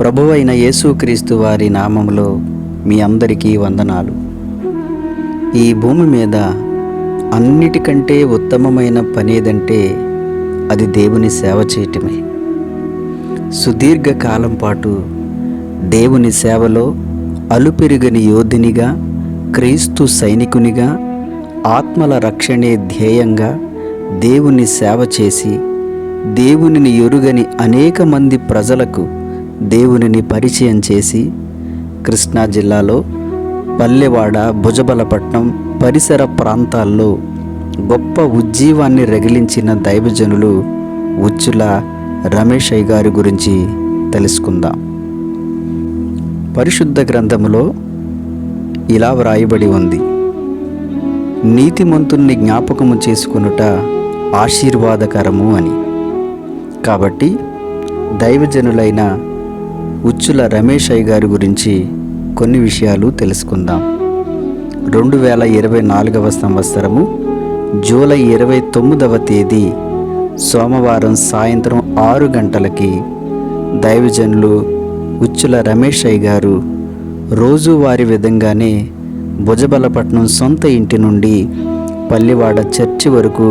ప్రభువైన యేసుక్రీస్తు వారి నామములో మీ అందరికీ వందనాలు. ఈ భూమి మీద అన్నిటికంటే ఉత్తమమైన పనేదంటే అది దేవుని సేవ చేయటమే. సుదీర్ఘ కాలం పాటు దేవుని సేవలో అలుపెరుగని యోధునిగా క్రీస్తు సైనికునిగా ఆత్మల రక్షణే ధ్యేయంగా దేవుని సేవ చేసి దేవునిని ఎరుగని అనేక మంది ప్రజలకు దేవునిని పరిచయం చేసి కృష్ణా జిల్లాలో పల్లెవాడ భుజబలపట్నం పరిసర ప్రాంతాల్లో గొప్ప ఉజ్జీవాన్ని రగిలించిన దైవజనులు ఉచ్చుల రమేష్ గారి గురించి తెలుసుకుందాం. పరిశుద్ధ గ్రంథములో ఇలా వ్రాయబడి ఉంది. నీతిమంతుణ్ణి జ్ఞాపకము చేసుకొనుట ఆశీర్వాదకరము అని. కాబట్టి దైవజనులైన ఉచ్చుల రమేష్ అయ్య గారి గురించి కొన్ని విషయాలు తెలుసుకుందాం. రెండు వేల ఇరవై నాలుగవ సంవత్సరము జూలై ఇరవై తొమ్మిదవ తేదీ సోమవారం సాయంత్రం ఆరు గంటలకి దైవజనులు ఉచ్చుల రమేష్ అయ్య గారు రోజువారి విధంగానే భుజబలపట్నం సొంత ఇంటి నుండి పల్లివాడ చర్చి వరకు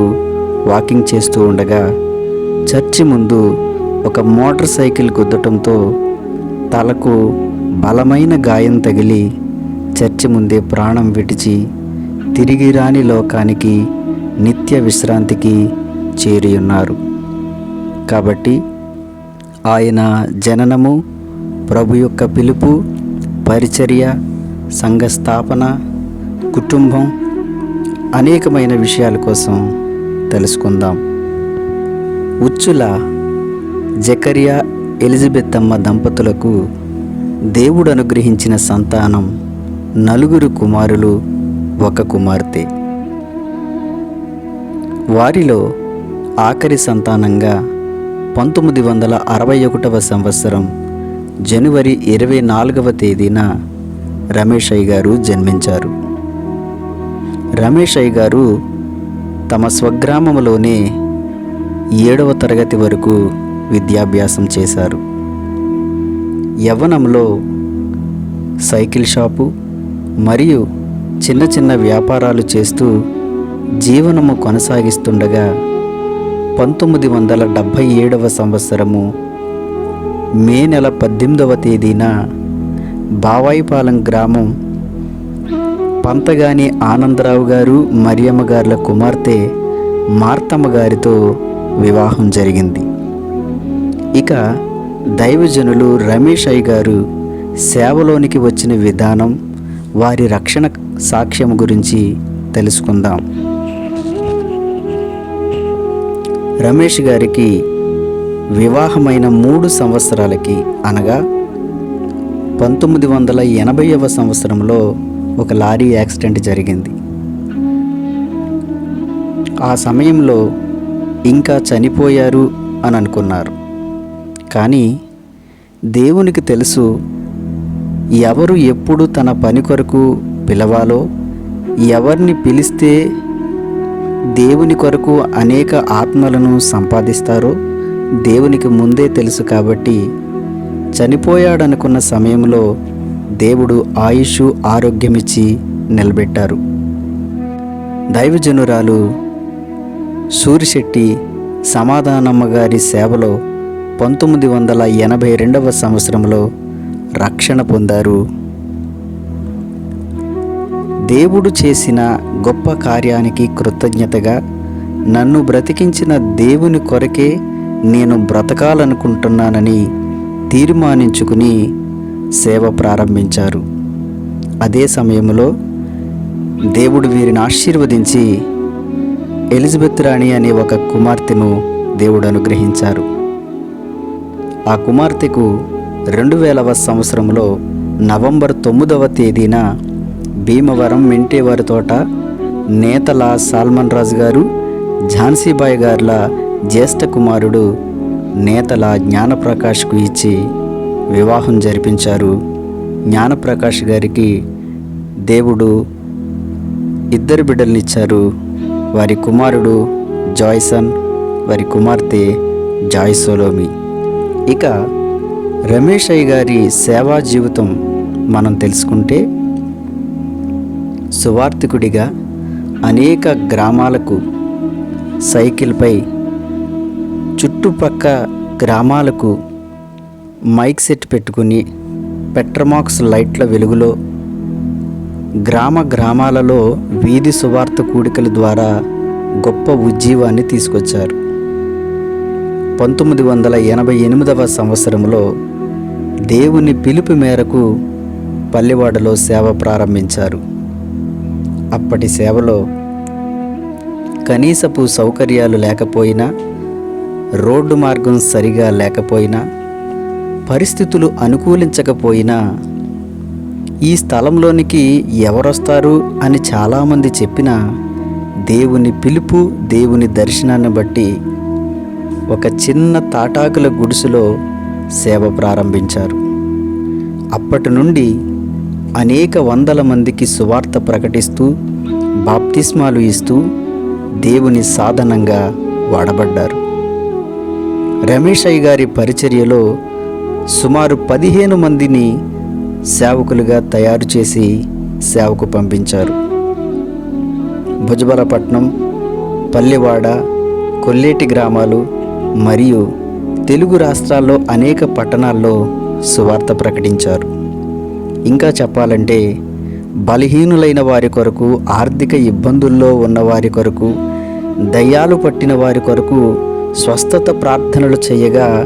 వాకింగ్ చేస్తూ ఉండగా చర్చి ముందు ఒక మోటార్ సైకిల్ గుద్దటంతో తలకు బలమైన గాయం తగిలి చర్చి ముందే ప్రాణం విడిచి తిరిగి రాని లోకానికి నిత్య విశ్రాంతికి చేరియున్నారు. కాబట్టి ఆయన జననము ప్రభు యొక్క పిలుపు పరిచర్య సంఘ స్థాపన కుటుంబం అనేకమైన విషయాల కోసం తెలుసుకుందాం. ఉచ్చుల జకరియా ఎలిజబెత్ అమ్మ దంపతులకు దేవుడు అనుగ్రహించిన సంతానం నలుగురు కుమారులు ఒక కుమార్తె. వారిలో ఆఖరి సంతానంగా పంతొమ్మిది వందల అరవై ఒకటవ సంవత్సరం జనవరి ఇరవై నాలుగవ తేదీన రమేష్ గారు జన్మించారు. రమేష్ గారు తమ స్వగ్రామంలోనే ఏడవ తరగతి వరకు విద్యాభ్యాసం చేశారు. యవ్వనంలో సైకిల్ షాపు మరియు చిన్న చిన్న వ్యాపారాలు చేస్తూ జీవనము కొనసాగిస్తుండగా పంతొమ్మిది వందల డెబ్భై ఏడవ సంవత్సరము మే నెల పద్దెనిమిదవ తేదీన బావాయిపాలెం గ్రామం పంతగాని ఆనందరావు గారు మరియమ్మ గారుల కుమార్తె మార్తమ్మ గారితో వివాహం జరిగింది. ఇక దైవజనులు రమేష్ అయ్య గారు సేవలోనికి వచ్చిన విధానం వారి రక్షణ సాక్ష్యం గురించి తెలుసుకుందాం. రమేష్ గారికి వివాహమైన మూడు సంవత్సరాలకి అనగా పంతొమ్మిది వందల ఎనభైవ సంవత్సరంలో ఒక లారీ యాక్సిడెంట్ జరిగింది. ఆ సమయంలో ఇంకా చనిపోయారు అని అనుకున్నారు. కానీ దేవునికి తెలుసు ఎవరు ఎప్పుడు తన పని కొరకు పిలవాలో ఎవరిని పిలిస్తే దేవుని కొరకు అనేక ఆత్మలను సంపాదిస్తారో దేవునికి ముందే తెలుసు కాబట్టి చనిపోయాడనుకున్న సమయంలో దేవుడు ఆయుష్ ఆరోగ్యమిచ్చి నిలబెట్టారు. దైవజనురాలు సూరిశెట్టి సమాధానమ్మ గారి సేవలో పంతొమ్మిది వందల ఎనభై రెండవ సంవత్సరంలో రక్షణ పొందారు. దేవుడు చేసిన గొప్ప కార్యానికి కృతజ్ఞతగా నన్ను బ్రతికించిన దేవుని కొరకే నేను బ్రతకాలనుకుంటున్నానని తీర్మానించుకుని సేవ ప్రారంభించారు. అదే సమయంలో దేవుడు వీరిని ఆశీర్వదించి ఎలిజబెత్ రాణి అనే ఒక కుమార్తెను దేవుడు అనుగ్రహించారు. ఆ కుమార్తెకు రెండు వేలవ సంవత్సరంలో నవంబర్ తొమ్మిదవ తేదీన భీమవరం మెంటేవారి తోట నేతల సాల్మన్ రాజు గారు ఝాన్సీబాయి గారుల జ్యేష్ఠ కుమారుడు నేతల జ్ఞానప్రకాష్కు ఇచ్చి వివాహం జరిపించారు. జ్ఞానప్రకాష్ గారికి దేవుడు ఇద్దరు బిడ్డలనిచ్చారు. వారి కుమారుడు జాయ్సన్ వారి కుమార్తె జాయ్ సోలోమి ఇక రమేష్ అయ్య గారి సేవా జీవితం మనం తెలుసుకుంటే సువార్థికుడిగా అనేక గ్రామాలకు సైకిల్పై చుట్టుపక్క గ్రామాలకు మైక్ సెట్ పెట్టుకుని పెట్రమాక్స్ లైట్ల వెలుగులో గ్రామ గ్రామాలలో వీధి సువార్త కూడికల ద్వారా గొప్ప ఉజ్జీవాన్ని తీసుకొచ్చారు. పంతొమ్మిది వందల ఎనభై ఎనిమిదవ సంవత్సరంలో దేవుని పిలుపు మేరకు పల్లెవాడలో సేవ ప్రారంభించారు. అప్పటి సేవలో కనీసపు సౌకర్యాలు లేకపోయినా రోడ్డు మార్గం సరిగా లేకపోయినా పరిస్థితులు అనుకూలించకపోయినా ఈ స్థలంలోనికి ఎవరొస్తారు అని చాలామంది చెప్పినా దేవుని పిలుపు దేవుని దర్శనాన్ని బట్టి ఒక చిన్న తాటాకుల గుడిసెలో సేవ ప్రారంభించారు. అప్పటి నుండి అనేక వందల మందికి సువార్త ప్రకటిస్తూ బాప్తిస్మాలు ఇస్తూ దేవుని సాధనంగా వాడబడ్డారు. రమేష్ గారి పరిచర్యలో సుమారు పదిహేను మందిని సేవకులుగా తయారు చేసి సేవకు పంపించారు. భుజబలపట్నం పల్లెవాడ కొల్లేటి గ్రామాలు మరియు తెలుగు రాష్ట్రాల్లో అనేక పట్టణాల్లో సువార్త ప్రకటించారు. ఇంకా చెప్పాలంటే బలహీనులైన వారి కొరకు ఆర్థిక ఇబ్బందుల్లో ఉన్న వారి కొరకు దయ్యాలు పట్టిన వారి కొరకు స్వస్థత ప్రార్థనలు చేయగా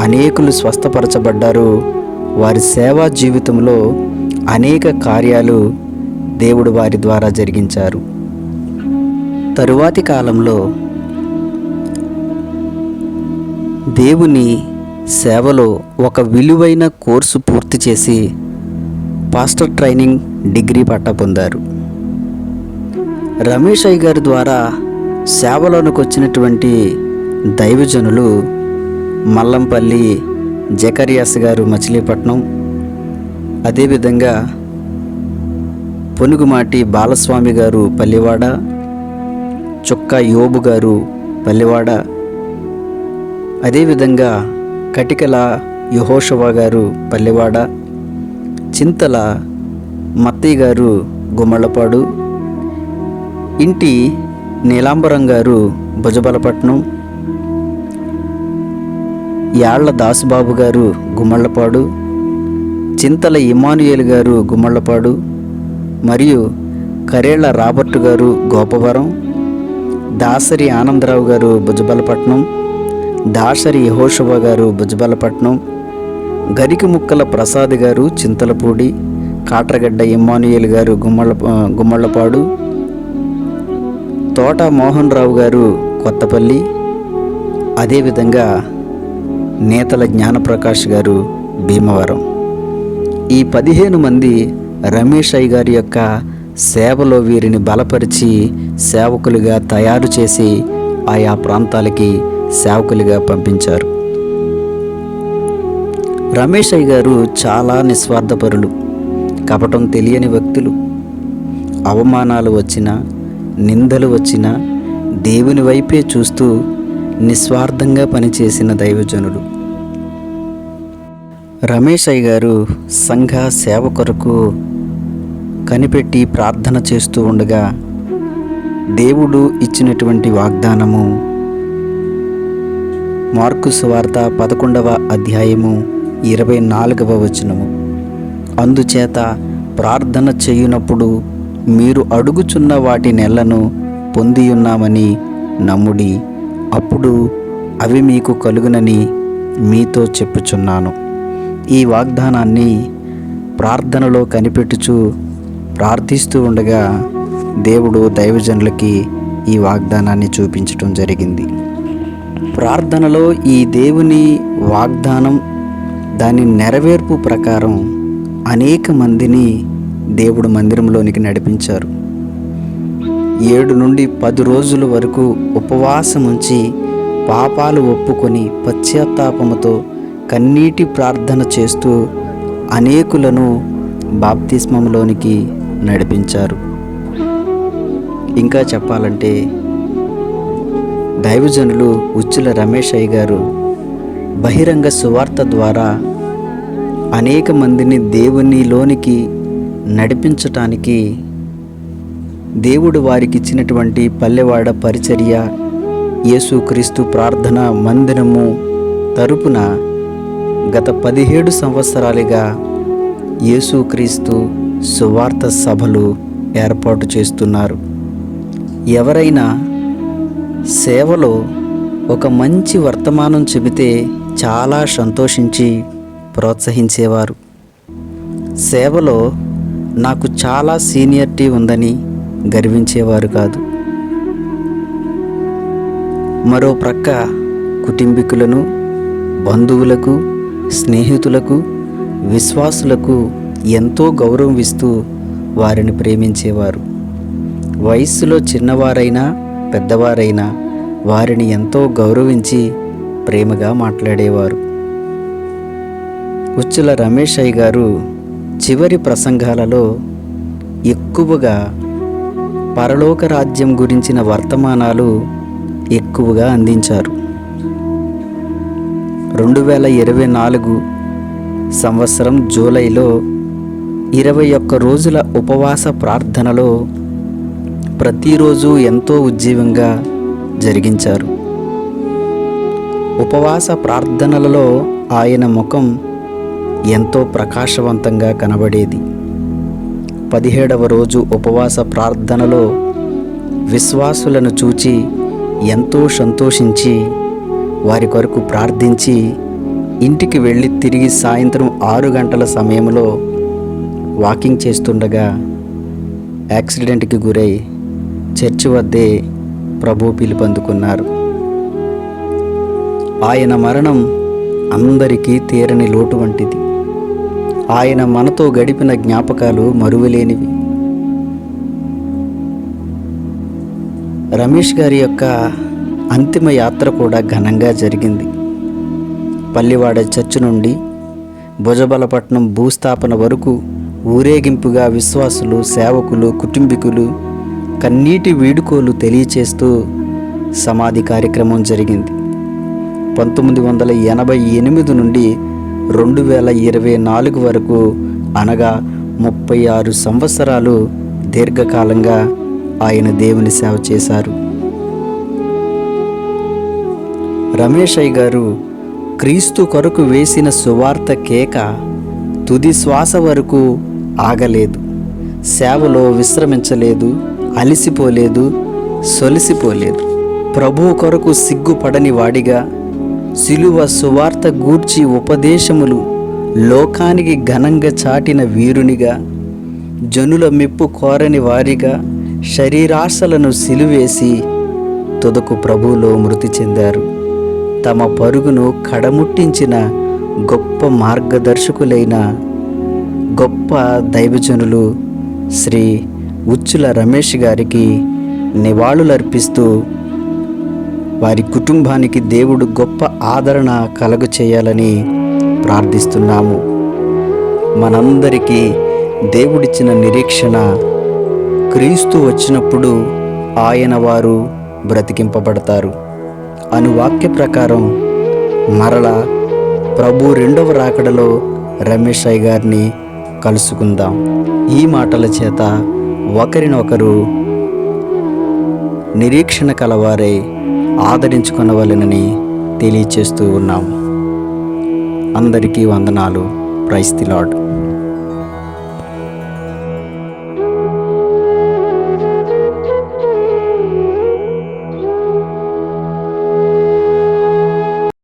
అనేకులు స్వస్థపరచబడ్డారు. వారి సేవా జీవితంలో అనేక కార్యాలు దేవుడు వారి ద్వారా జరిగించారు. తరువాతి కాలంలో దేవుని సేవలో ఒక విలువైన కోర్సు పూర్తి చేసి పాస్టర్ ట్రైనింగ్ డిగ్రీ పట్టా పొందారు. రమేష్ అయ్య గారి ద్వారా సేవలోనికి వచ్చినటువంటి దైవజనులు మల్లంపల్లి జకరియాస్ గారు మచిలీపట్నం అదేవిధంగా పొనుగుమాటి బాలస్వామి గారు పల్లివాడ చుక్క యోబు గారు పల్లివాడ అదేవిధంగా కటికల యహోషవా గారు పల్లెవాడ చింతల మత్తయ్య గారు గుమ్మళ్ళపాడు ఇంటి నీలాంబరం గారు భుజబలపట్నం యాళ్ళ దాసుబాబు గారు గుమ్మళ్ళపాడు చింతల ఇమానుయేల్ గారు గుమ్మళ్ళపాడు మరియు కరేళ్ళ రాబర్ట్ గారు గోపవరం దాసరి ఆనందరావు గారు భుజబలపట్నం దాసరి యహోషవ గారు భుజబలపట్నం గరికి ముక్కల ప్రసాద్ గారు చింతలపూడి కాట్రగడ్డ ఇమ్మానుయేల్ గారు గుమ్మళ్ళ గుమ్మళ్ళపాడు తోట మోహన్ రావు గారు కొత్తపల్లి అదేవిధంగా నేతల జ్ఞానప్రకాష్ గారు భీమవరం. ఈ పదిహేను మంది రమేష్ అయ్య గారి యొక్క సేవలో వీరిని బలపరిచి సేవకులుగా తయారు చేసి ఆయా ప్రాంతాలకి సేవకులుగా పంపించారు. రమేష్ అయ్య గారు చాలా నిస్వార్థపరులు కపటం తెలియని వ్యక్తులు. అవమానాలు వచ్చినా నిందలు వచ్చినా దేవుని వైపే చూస్తూ నిస్వార్థంగా పనిచేసిన దైవజనుడు. రమేష్ అయ్య గారు సంఘ సేవ కొరకు కనిపెట్టి ప్రార్థన చేస్తూ ఉండగా దేవుడు ఇచ్చినటువంటి వాగ్దానము మార్కు సువార్త పదకొండవ అధ్యాయము ఇరవై నాలుగవ వచనము. అందుచేత ప్రార్థన చేయునప్పుడు మీరు అడుగుచున్న వాటి నెలను పొందియున్నామని నమ్ముడి అప్పుడు అవి మీకు కలుగునని మీతో చెప్పుచున్నాను. ఈ వాగ్దానాన్ని ప్రార్థనలో కనిపెట్టుచు ప్రార్థిస్తూ ఉండగా దేవుడు దైవజనులకి ఈ వాగ్దానాన్ని చూపించటం జరిగింది. ప్రార్థనలో ఈ దేవుని వాగ్దానం దాని నెరవేర్పు ప్రకారం అనేక మందిని దేవుడు మందిరంలోనికి నడిపించారు. ఏడు నుండి పది రోజుల వరకు ఉపవాసం ఉంచి పాపాలు ఒప్పుకొని పశ్చాత్తాపముతో కన్నీటి ప్రార్థన చేస్తూ అనేకులను బాప్తిస్మంలోనికి నడిపించారు. ఇంకా చెప్పాలంటే దైవజనులు ఉచ్చుల రమేష్ గారు బహిరంగ సువార్త ద్వారా అనేక మందిని దేవునిలోనికి నడిపించటానికి దేవుడు వారికి ఇచ్చినటువంటి పల్లెవాడ పరిచర్య యేసుక్రీస్తు ప్రార్థన మందిరము తరపున గత పదిహేడు సంవత్సరాలుగా యేసుక్రీస్తు సువార్త సభలు ఏర్పాటు చేస్తున్నారు. ఎవరైనా సేవలో ఒక మంచి వర్తమానం చెబితే చాలా సంతోషించి ప్రోత్సహించేవారు. సేవలో నాకు చాలా సీనియర్టీ ఉందని గర్వించేవారు కాదు. మరో ప్రక్క కుటుంబీకులను బంధువులకు స్నేహితులకు విశ్వాసులకు ఎంతో గౌరవం ఇస్తూ వారిని ప్రేమించేవారు. వయస్సులో చిన్నవారైనా పెద్దవారైనా వారిని ఎంతో గౌరవించి ప్రేమగా మాట్లాడేవారు. ఉచ్చుల రమేష్ అయ్య గారు చివరి ప్రసంగాలలో ఎక్కువగా పరలోక రాజ్యం గురించిన వర్తమానాలు ఎక్కువగా అందించారు. రెండు వేల ఇరవై నాలుగు సంవత్సరం జూలైలో ఇరవై ఒక్క రోజుల ఉపవాస ప్రార్థనలో ప్రతిరోజు ఎంతో ఉజ్జీవంగా జరిగించారు. ఉపవాస ప్రార్థనలలో ఆయన ముఖం ఎంతో ప్రకాశవంతంగా కనబడేది. పదిహేడవ రోజు ఉపవాస ప్రార్థనలో విశ్వాసులను చూచి ఎంతో సంతోషించి వారి కొరకు ప్రార్థించి ఇంటికి వెళ్ళి తిరిగి సాయంత్రం ఆరు గంటల సమయంలో వాకింగ్ చేస్తుండగా యాక్సిడెంట్కి గురై చర్చి వద్దే ప్రభు పిలుపందుకున్నారు. ఆయన మరణం అందరికీ తీరని లోటు వంటిది. ఆయన మనతో గడిపిన జ్ఞాపకాలు మరువలేనివి. రమేష్ గారి యొక్క అంతిమ యాత్ర కూడా ఘనంగా జరిగింది. పల్లివాడ చర్చి నుండి భుజబలపట్నం భూస్థాపన వరకు ఊరేగింపుగా విశ్వాసులు సేవకులు కుటుంబీకులు కన్నీటి వీడుకోలు తెలియచేస్తూ సమాధి కార్యక్రమం జరిగింది. పంతొమ్మిది వందల ఎనభై ఎనిమిది నుండి రెండు వేల ఇరవై నాలుగు వరకు అనగా ముప్పై ఆరు సంవత్సరాలు దీర్ఘకాలంగా ఆయన దేవుని సేవ చేశారు. రమేష్ అయ్య గారు క్రీస్తు కొరకు వేసిన సువార్త కేక తుది శ్వాస వరకు ఆగలేదు. సేవలో విశ్రమించలేదు. అలిసిపోలేదు సొలిసిపోలేదు. ప్రభు కొరకు సిగ్గుపడని వాడిగా సిలువ సువార్త గూర్చి ఉపదేశములు లోకానికి ఘనంగా చాటిన వీరునిగా జనుల మెప్పు కోరని వారిగా శరీరాశలను సిలువేసి తుదకు ప్రభువులో మృతి చెందారు. తమ పరుగును కడముట్టించిన గొప్ప మార్గదర్శకులైన గొప్ప దైవజనులు శ్రీ ఉచ్చుల రమేష్ గారికి నివాళులర్పిస్తూ వారి కుటుంబానికి దేవుడు గొప్ప ఆదరణ కలుగ చేయాలని ప్రార్థిస్తున్నాము. మనందరికీ దేవుడిచ్చిన నిరీక్షణ క్రీస్తు వచ్చినప్పుడు ఆయన వారు బ్రతికింపబడతారు. అను వాక్య ప్రకారం మరల ప్రభు రెండవ రాకడలో రమేష్ అయ్య గారిని కలుసుకుందాం. ఈ మాటల చేత ఒకరినొకరు నిరీక్షణ కలవారై ఆదరించుకొనవలెనని తెలియచేస్తూ ఉన్నాం అందరికీ వందనాలు. ప్రైస్తిలాడ్